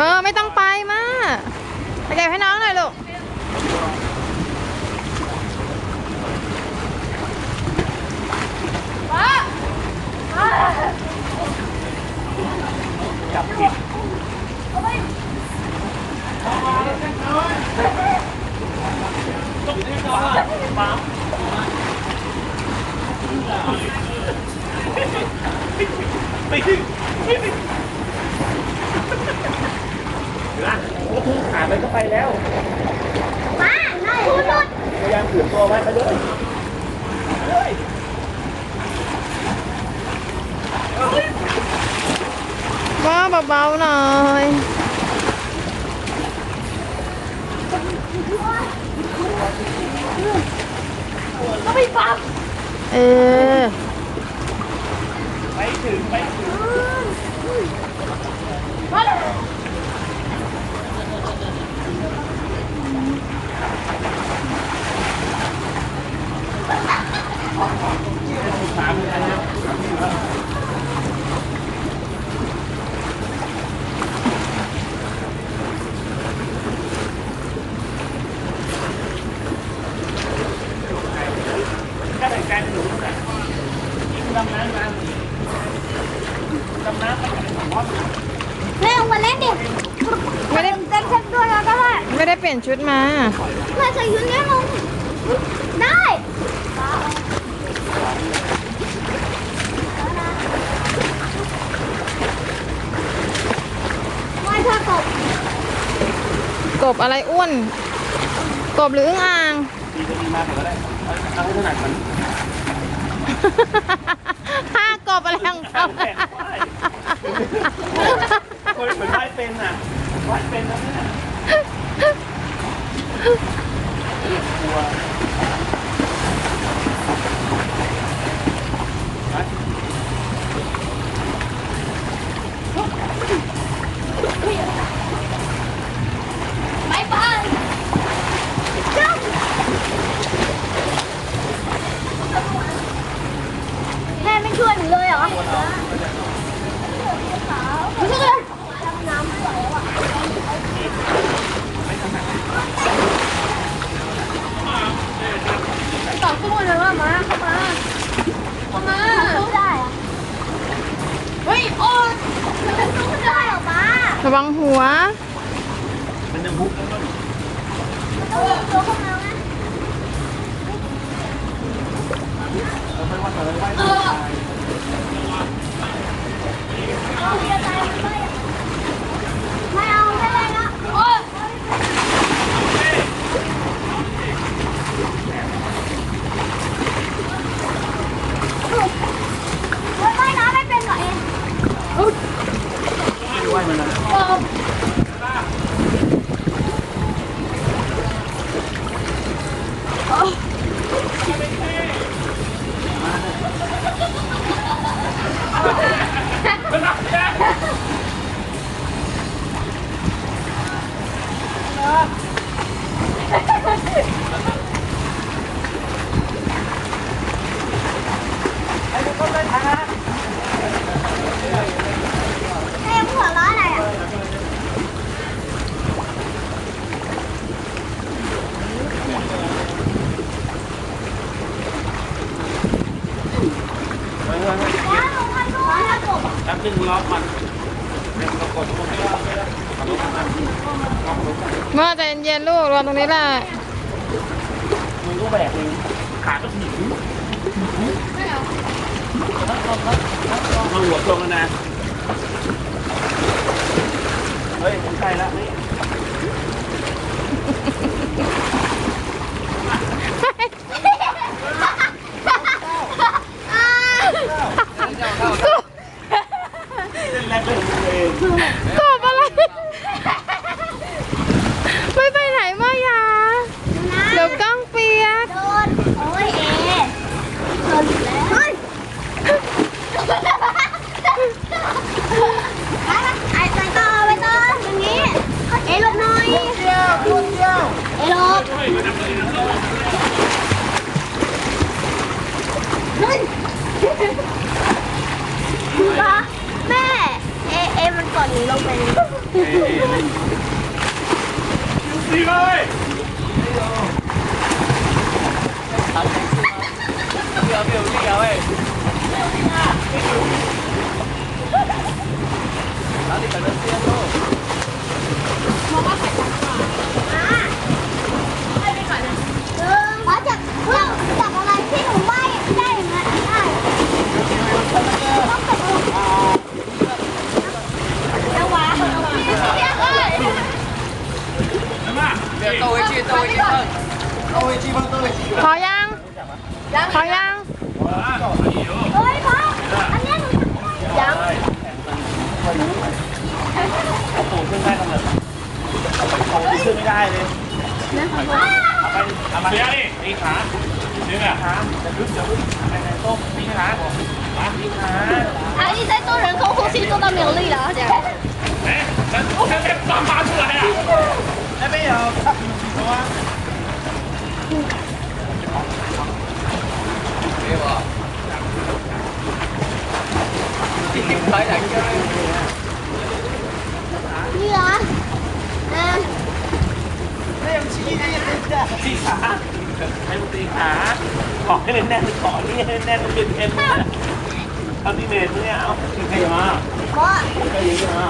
เมอไม่ต้องไปมาไปเก็บให้น้องหน่อยลูกจับผิดไม่ถึไม่ถึ bao bao rồi nó bị bắp, ê, bắt bập เออไปถึงไปถึง ปลี่ยนชุดมามาใส่ชุดนี้ลงได้ไม่ชอบกบกบอะไรอ้วน กบหรืออ่างดีมากก็ได้เาให้นัดมันห้ากบอะไรของเขาคนเหมือนไม้เป็นอะไม้เป็นนะเนี่ย 我。ระวังหัว มัน ดึงล็อมันว่าใจเย็นๆลูกรวมตรงนี้แหละมึงก็แบกเองขาก็ถีบไม่เอาต้องหัวตรงนะ ป้าแม่ เอ เอ มันกดหนูลงไปดีเลยเดี๋ยวเดี๋ยวเดี๋ยวเว้ย哪里可能这样弄？好鸭，好鸭。可以跑，阿爹？我不是。你？不，来，人呼吸，有力了，哎，那我，出来啊！还没有，啊？ นี่เหรออะตีขาให้มันตีขาขอให้แน่นๆขอนี่ให้แน่นเป็นเอ็มเอาที่เมนเนี่ยเอาใครมาเพราะใรมา